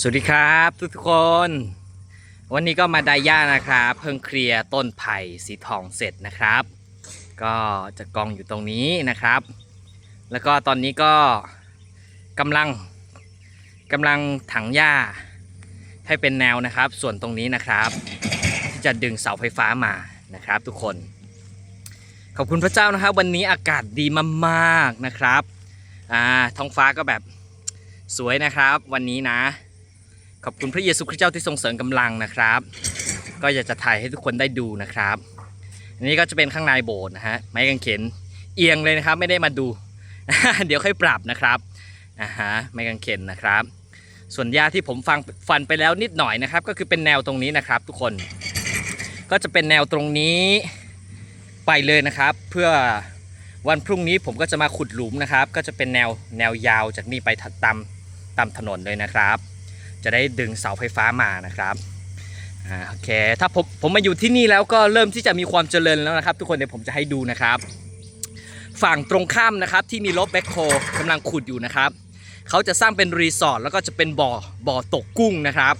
สวัสดีครับทุกทุกคน วันนี้ก็มาไดย่านะครับ เพิ่งเคลียร์ต้นไผ่สีทองเสร็จนะครับ ก็จะกองอยู่ตรงนี้นะครับ แล้วก็ตอนนี้ก็กำลังกำลังถังหญ้าให้เป็นแนวนะครับ ส่วนตรงนี้นะครับ ที่จะดึงเสาไฟฟ้ามานะครับ ทุกคน ขอบคุณพระเจ้านะครับ วันนี้อากาศดีมากๆนะครับอ่าท้องฟ้าก็แบบสวยนะครับ วันนี้นะ ขอบคุณพระเยซูคริสต์เจ้าที่ทรงเสริมกำลังนะครับ ก็อยากจะถ่ายให้ทุกคนได้ดูนะครับอันนี้ก็จะเป็นข้างในโบสถ์นะฮะไม้กางเขนเอียงเลยนะครับไม่ได้มาดู เดี๋ยวค่อยปรับนะครับอ่าฮะไม้กางเขนนะครับ ส่วนหญ้าที่ผมฟังฟันไปแล้วนิดหน่อยนะครับ ก็คือเป็นแนวตรงนี้นะครับ ทุกคนก็จะเป็นแนวตรงนี้ไปเลยนะครับ เพื่อวันพรุ่งนี้ผมก็จะมาขุดหลุมนะครับ ก็จะเป็นแนวแนวยาวจากนี่ไปตามตามถนนเลยนะครับ จะได้ดึงเสาไฟฟ้ามานะครับอ่าโอเคถ้าผมผมมาอยู่ที่นี่แล้วก็เริ่มที่จะมีความเจริญแล้วนะครับ ทุกคนเดี๋ยวผมจะให้ดูนะครับ ฝั่งตรงข้ามนะครับที่มีรถแบ็คโฮกำลังขุดอยู่นะครับเขาจะสร้างเป็นรีสอร์ทแล้วก็จะเป็นบ่อบ่อตกกุ้งนะครับ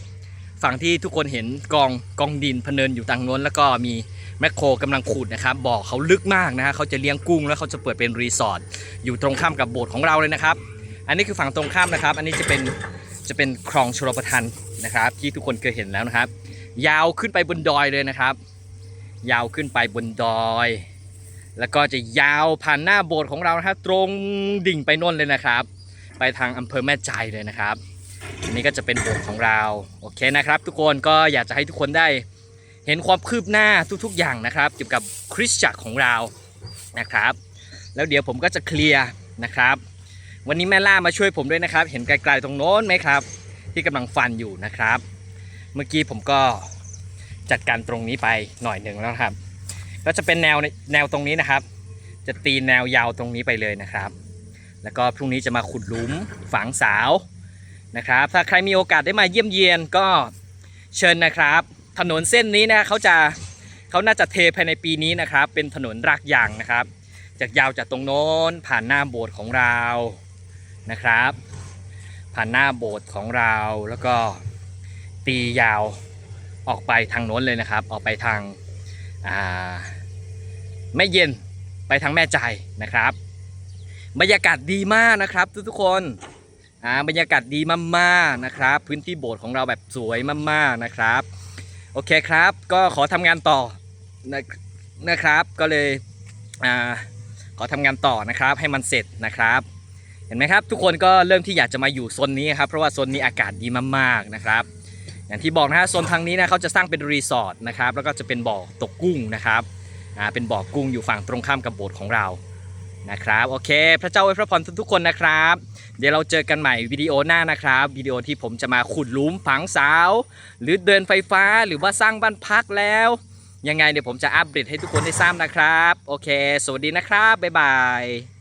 ฝั่งที่ทุกคนเห็นกองกองดินพเนินอยู่ทางโน้น แล้วก็มีแมคโครกำลังขุดนะครับบ่อเขาลึกมากนะฮะเขาจะเลี้ยงกุ้งแล้วเขาจะเปิดเป็นรีสอร์ทอยู่ตรงข้ามกับโบสถ์ของเราเลยนะครับ อันนี้คือฝั่งตรงข้ามนะครับ อันนี้จะเป็น จะเป็นคลองชลประทานนะครับ ที่ทุกคนเคยเห็นแล้วนะครับ ยาวขึ้นไปบนดอยเลยนะครับ ยาวขึ้นไปบนดอย แล้วก็จะยาวผ่านหน้าโบสถ์ของเรานะครับ ตรงดิ่งไปน่นเลยนะครับ ไปทางอำเภอแม่ใจเลยนะครับอันนี้ก็จะเป็นโบสถ์ของเราโอเคนะครับ ทุกคนก็อยากจะให้ทุกคนได้เห็นความคืบหน้าทุกๆ อย่างนะครับ เกี่ยวกับคริสตจักรของเรานะครับ แล้วเดี๋ยวผมก็จะเคลียร์นะครับ วันนี้แม่ล่ามาช่วยผมด้วยนะครับ เห็นไกลๆตรงโน้นไหมครับ ที่กำลังฟันอยู่นะครับ เมื่อกี้ผมก็จัดการตรงนี้ไปหน่อยหนึ่งแล้วครับ ก็จะเป็นแนวแนวตรงนี้นะครับ จะตีแนวยาวตรงนี้ไปเลยนะครับ แล้วก็พรุ่งนี้จะมาขุดหลุมฝังเสาวนะครับ ถ้าใครมีโอกาสได้มาเยี่ยมเยียนก็เชิญนะครับ ถนนเส้นนี้นะเขาจะเขาน่าจะเทภายในปีนี้นะครับ เป็นถนนรากยางนะครับ จากยาวจากตรงโน้นผ่านหน้าโบสถ์ของเรา นะครับ ผ่านหน้าโบสถ์ของเราแล้วก็ตียาวออกไปทางโน้นเลยนะครับ ออกไปทางาแม่เย็นไปทางแม่ใจนะครับ บรรยากาศดีมากนะครับ ทุกๆคนอ่าบรรยากาศดีมากๆนะครับ พื้นที่โบสถ์ของเราแบบสวยมากๆนะครับ โอเคครับ ก็ขอทำงานต่อนะนะครับ ก็เลยอขอทำงานต่อนะครับ ให้มันเสร็จนะครับ ห็นไหมครับทุกคนก็เริ่มที่อยากจะมาอยู่โซนนี้ครับเพราะว่าโซนนี้อากาศดีมากๆนะครับ อย่างที่บอกนะฮะโซนทางนี้นะเขาจะสร้างเป็นรีสอร์ทนะครับแล้วก็จะเป็นบ่อตกกุ้งนะครับอ่าเป็นบ่อกุ้งอยู่ฝั่งตรงข้ามกับโบสถ์ของเรานะครับโอเค พระเจ้าอวยพระพรทุกๆคนนะครับ เดี๋ยวเราเจอกันใหม่วิดีโอหน้านะครับวิดีโอที่ผมจะมาขุดหลุมฝังเสาหรือเดินไฟฟ้าหรือว่าสร้างบ้านพักแล้ว ยังไงเดี๋ยวผมจะอัปเดตให้ทุกคนได้ทราบนะครับ โอเค สวัสดีนะครับบ๊ายบาย